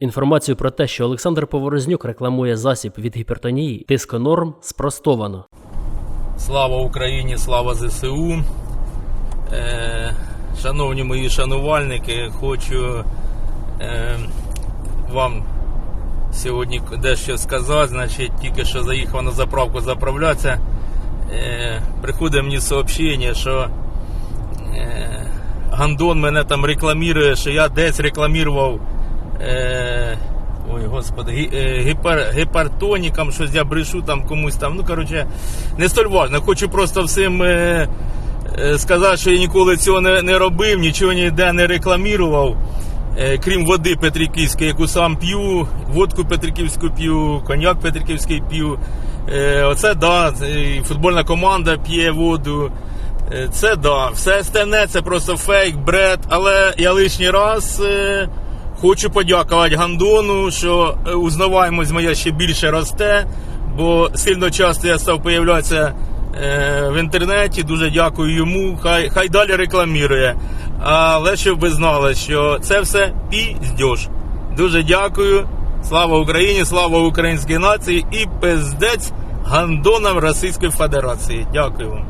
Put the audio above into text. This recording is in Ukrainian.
Інформацію про те, що Олександр Поворознюк рекламує засіб від гіпертонії, тисконорм спростовано. Слава Україні, слава ЗСУ. Е, шановні мої шанувальники, хочу е, вам сьогодні дещо сказати. Значить, тільки що заїхав на заправку заправлятися. Е, приходить мені сообщення, що е, Гандон мене там рекламує, що я десь рекламував. Е, Ой, господи, е, гіпер, гіпертонікам, щось я брешу там комусь там. Ну, коротше, не столь важно. Хочу просто всім е, е, сказати, що я ніколи цього не, не робив, нічого ніде не рекламував. Е, крім води Петриківської, яку сам п'ю, водку Петриківську п'ю, коньяк Петриківський п'ю. Е, оце да, футбольна команда п'є воду. Е, Це да, все остальне це просто фейк, бред. Але я лишній раз хочу подякувати Гандону, що е, узнаваємось моя ще більше росте, бо сильно часто я став появлятися е, в інтернеті. Дуже дякую йому. Хай, хай далі рекламірує. Але щоб ви знали, що це все піздьош. Дуже дякую. Слава Україні, слава українській нації і пиздець гандонам Російської Федерації. Дякую вам.